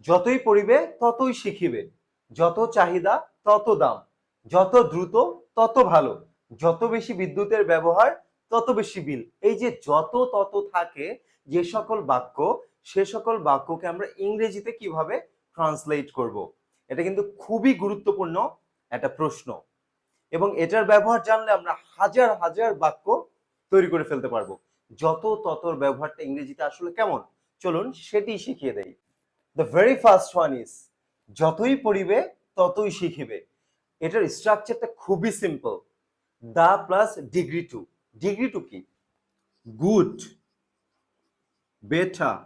যতই পড়িবে, ততই শিখিবে। যত চাহিদা, তত দাম। যত দ্রুত, তত ভালো। যত বেশি বিদ্যুতের ব্যবহার, তত বেশি বিল। এই যে যত, তত থাকে যে সকল বাক্য, সে সকল বাক্যকে আমরা ইংরেজিতে কীভাবে ট্রান্সলেট করব? এটা কিন্তু খুবই গুরুত্বপূর্ণ একটা প্রশ্ন। এবং এটার ব্যবহার জানলে আমরা হাজার হাজার বাক্য তৈরি করে ফেলতে পারব। যত, ততর ব্যবহারটা ইংরেজিতে আসলে কেমন? চলুন সেটি শিখিয়ে দেই। The very first one is যতই পড়িবে, ততই শিখিবে। এটার স্ট্রাকচারটা খুবই simple the plus degree two. Degree two কি? Good, better,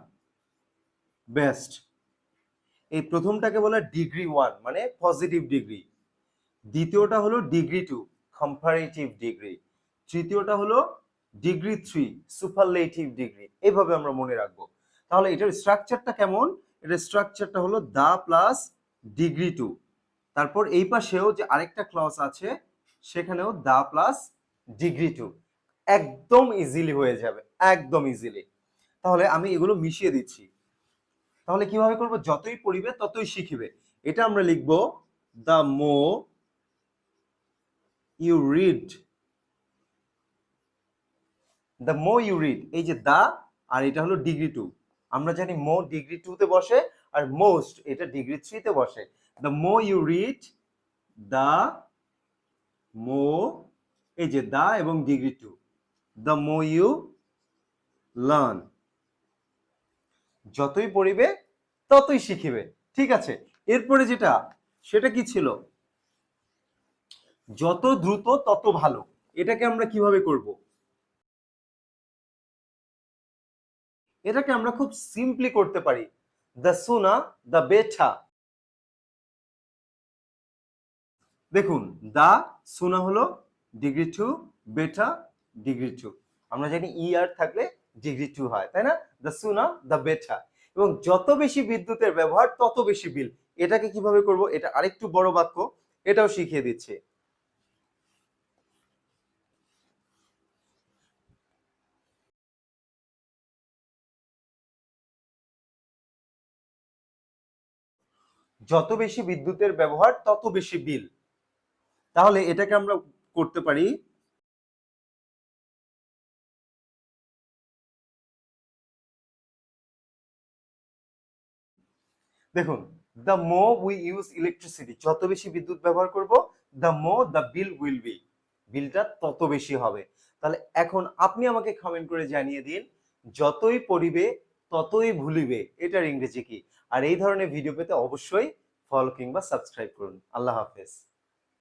best. এই প্রথমটাকে বলে ডিগ্রি ওয়ান মানে পজিটিভ ডিগ্রি। দ্বিতীয়টা হলো ডিগ্রি টু কম্পারেটিভ ডিগ্রি। তৃতীয়টা হলো ডিগ্রি থ্রি সুপারলেটিভ ডিগ্রি। এইভাবে আমরা মনে রাখব। তাহলে এটার স্ট্রাকচারটা কেমন? এটার স্ট্রাকচারটা হলো দা প্লাস ডিগ্রি টু। তারপর এই পাশেও যে আরেকটা ক্লস আছে, সেখানেও দা প্লাস ডিগ্রি টু। একদম ইজিলি হয়ে যাবে, একদম ইজিলি তাহলে আমি এগুলো মিশিয়ে দিচ্ছি। তাহলে কীভাবে করব? যতই পড়িবে ততই শিখিবে। এটা আমরা লিখব the more you read the more you read এই যে দা, আর এটা হলো ডিগ্রি টু। আমরা জানি মো ডিগ্রি টুতে বসে আর মোস্ট এটা ডিগ্রি থ্রিতে বসে। The more you read the more এই যে দা এবং degree two the more you learn যতই পড়িবে, ততই শিখিবে। ঠিক আছে? এরপরে যেটা, সেটা কি ছিল? যত দ্রুত, তত ভালো। এটাকে আমরা কীভাবে করব? এটাকে আমরা খুব সিম্পলি করতে পারি। দ্য সুনা দ্য বেঠা দেখুন দা সুনা হলো degree two better degree two আমরা জানি ই আর থাকলে ডিগ্রি টু হয়, তাই না? দ্য সুনা দ্য বেটা এবং যত বেশি বিদ্যুতের ব্যবহার, তত বেশি বিল এটাকে কীভাবে করব? এটা আরেকটু বড় বাক্য, এটাও শিখিয়ে দিচ্ছে। যত বেশি বিদ্যুতের ব্যবহার, তত বেশি বিল। তাহলে এটাকে আমরা করতে পারি, দেখুন the more we use electricity যত বেশি বিদ্যুৎ ব্যবহার করব the more the bill will be বিলটা তত বেশি হবে। তাহলে এখন আপনি আমাকে কমেন্ট করে জানিয়ে দিন, যতই পড়িবে ততই ভুলিবে, এটার ইংরেজি কি? আর এই ধরনের ভিডিও পেতে অবশ্যই ফলো কিংবা সাবস্ক্রাইব করুন। আল্লাহ হাফেজ।